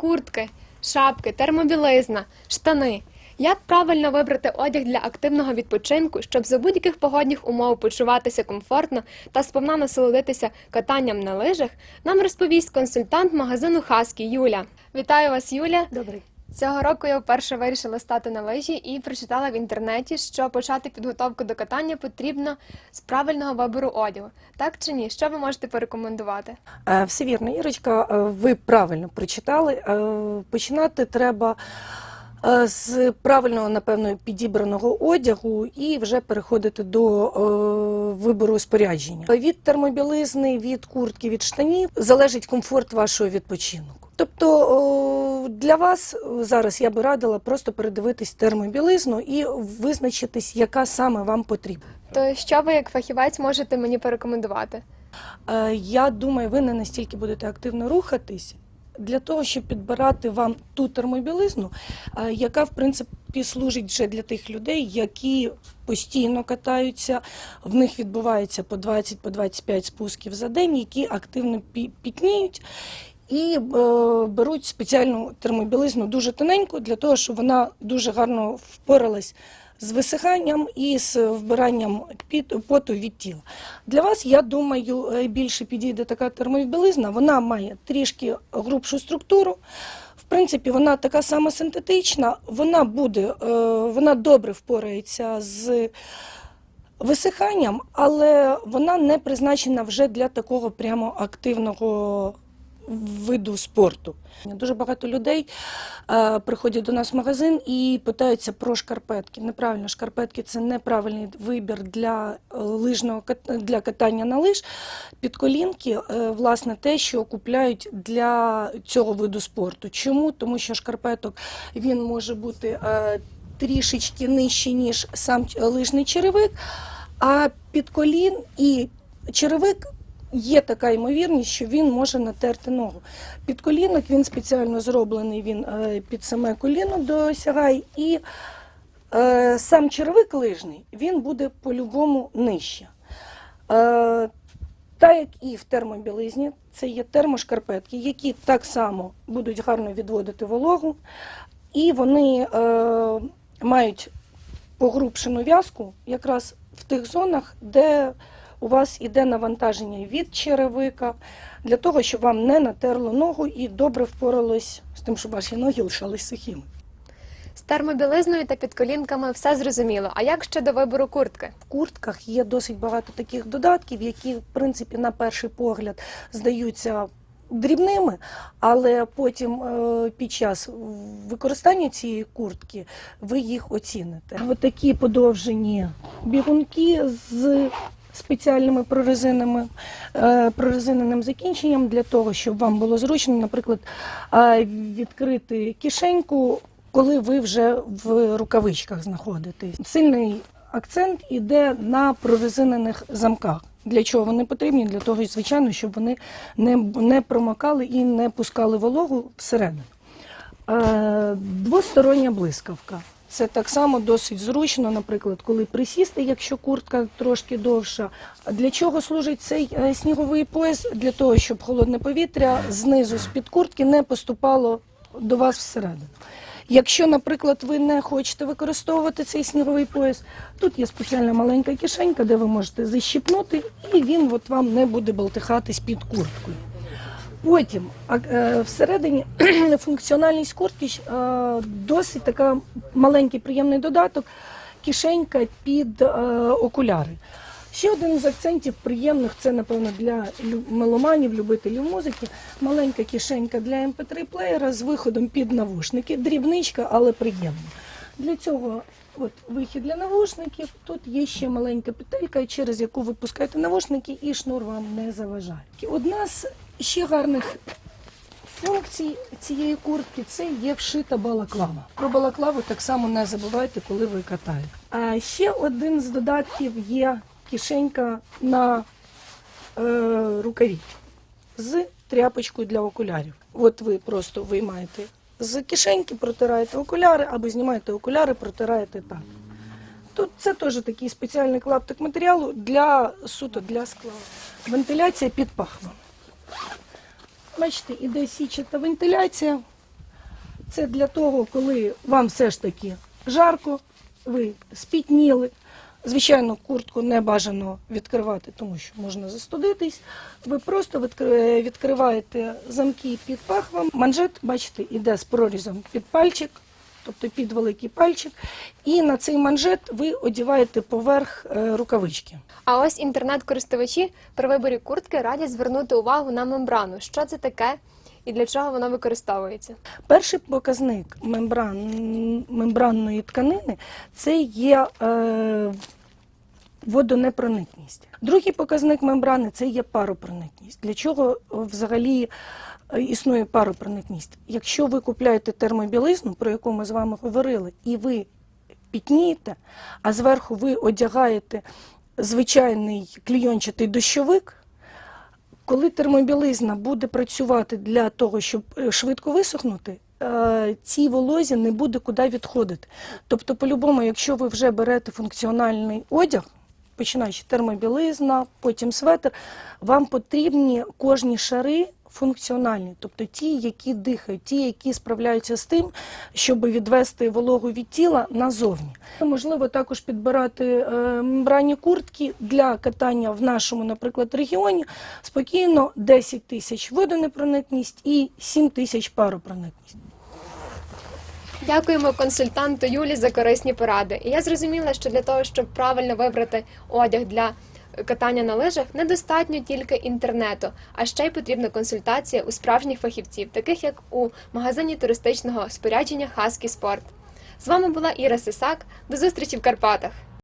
куртки, шапки, термобілизна, штани. Як правильно вибрати одяг для активного відпочинку, щоб за будь-яких погодних умов почуватися комфортно та сповна насолодитися катанням на лижах, нам розповість консультант магазину Хаскі Юля. Вітаю вас, Юля. Добрий. Цього року я вперше вирішила стати на лижі і прочитала в інтернеті, що почати підготовку до катання потрібно з правильного вибору одягу. Так чи ні? Що ви можете порекомендувати? Е, Все вірно, Ірочка, е, ви правильно прочитали. Е, Починати треба з правильного, напевно, підібраного одягу і вже переходити до вибору спорядження. Від термобілизни, від куртки, від штанів залежить комфорт вашого відпочинку. Тобто для вас зараз я би радила просто передивитись термобілизну і визначитись, яка саме вам потрібна. То що ви, як фахівець, можете мені порекомендувати? Е, Я думаю, ви не настільки будете активно рухатись для того, щоб підбирати вам ту термобілизну, е, яка в принципі служить вже для тих людей, які постійно катаються. В них відбувається по 20-25 спусків за день, які активно пі- пітніють. І е, беруть спеціальну термобілизну дуже тоненьку для того, щоб вона дуже гарно впоралась з висиханням і з вбиранням поту від тіла. Для вас, я думаю, е, більше підійде така термобілизна. Вона має трішки грубшу структуру. В принципі, вона така сама синтетична, вона буде, е, вона добре впорається з висиханням, але вона не призначена вже для такого прямо активного виду спорту. Дуже багато людей е, приходять до нас в магазин і питаються про шкарпетки. Неправильно, шкарпетки це неправильний вибір для е, лижного для катання на лиж. Підколінки, е, власне, те, що купляють для цього виду спорту. Чому? Тому що шкарпеток він може бути е, трішечки нижче, ніж сам лижний черевик, а під колін і черевик є така ймовірність, що він може натерти ногу. Під колінок він спеціально зроблений, він е, під саме коліно досягає, і е, сам черевик лижний він буде по-любому нижче. Е, так як і в термобілизні, це є термошкарпетки, які так само будуть гарно відводити вологу, і вони е, мають погрубшену в'язку якраз в тих зонах, де у вас іде навантаження від черевика, для того, щоб вам не натерло ногу і добре впоралось з тим, щоб ваші ноги лишались сухими. З термобілизною та підколінками все зрозуміло. А як щодо вибору куртки? В куртках є досить багато таких додатків, які, в принципі, на перший погляд здаються дрібними, але потім е, під час використання цієї куртки ви їх оціните. Ось такі подовжені бігунки з спеціальними прорезинами, е, прорезиненим закінченням для того, щоб вам було зручно, наприклад, е, відкрити кишеньку, коли ви вже в рукавичках знаходитесь. Сильний акцент іде на прорезинених замках. Для чого вони потрібні? Для того, звичайно, щоб вони не, не промокали і не пускали вологу всередину. Е, двостороння блискавка. Це так само досить зручно, наприклад, коли присісти, якщо куртка трошки довша. Для чого служить цей е, сніговий пояс? Для того, щоб холодне повітря знизу з-під куртки не поступало до вас всередину. Якщо, наприклад, ви не хочете використовувати цей сніговий пояс, тут є спеціальна маленька кишенька, де ви можете защіпнути, і він от вам не буде болтихатись під курткою. Потім е, всередині функціональність куртки е, досить така маленький приємний додаток, кишенька під е, окуляри. Ще один з акцентів приємних це, напевно, для меломанів, любителів музики. Маленька кишенька для mp3 плеєра з виходом під навушники. Дрібничка, але приємна. Для цього от, вихід для навушників. Тут є ще маленька петелька, через яку ви пускаєте навушники, і шнур вам не заважає. Одна з ще гарних функцій цієї куртки це є вшита балаклава. Про балаклаву так само не забувайте, коли ви катаєте. А ще один з додатків є кишенька на е, рукаві з тряпочкою для окулярів. От ви просто виймаєте з кишеньки, протираєте окуляри або знімаєте окуляри, протираєте так. Тут це теж такий спеціальний клаптик матеріалу для суто для скла. Вентиляція під пахвом. Бачите, іде січата вентиляція. Це для того, коли вам все ж таки жарко, ви спітніли. Звичайно, куртку не бажано відкривати, тому що можна застудитись. Ви просто відкри- відкриваєте замки під пахвом. Манжет, бачите, іде з прорізом під пальчик, тобто під великий пальчик. І на цей манжет ви одіваєте поверх е, рукавички. А ось інтернет-користувачі при виборі куртки радять звернути увагу на мембрану. Що це таке і для чого воно використовується? Перший показник мембран, мембранної тканини це є е, водонепроникність. Другий показник мембрани це є паропроникність. Для чого е, взагалі е, існує паропроникність? Якщо ви купляєте термобілизну, про яку ми з вами говорили, і ви пітнієте, а зверху ви одягаєте звичайний клійончатий дощовик, коли термобілизна буде працювати для того, щоб е, швидко висохнути, цій волозі не буде куди відходити. Тобто, по-любому, якщо ви вже берете функціональний одяг, починаючи термобілизна, потім светр, вам потрібні кожні шари функціональні, тобто ті, які дихають, ті, які справляються з тим, щоб відвести вологу від тіла назовні. Можливо, також підбирати е, мембранні куртки для катання в нашому, наприклад, регіоні спокійно 10 тисяч водонепроникність і 7 тисяч паропроникність. Дякуємо консультанту Юлі за корисні поради. І я зрозуміла, що для того, щоб правильно вибрати одяг для катання на лижах, недостатньо тільки інтернету, а ще й потрібна консультація у справжніх фахівців, таких як у магазині туристичного спорядження Хаскі Спорт. З вами була Іра Сисак. До зустрічі в Карпатах.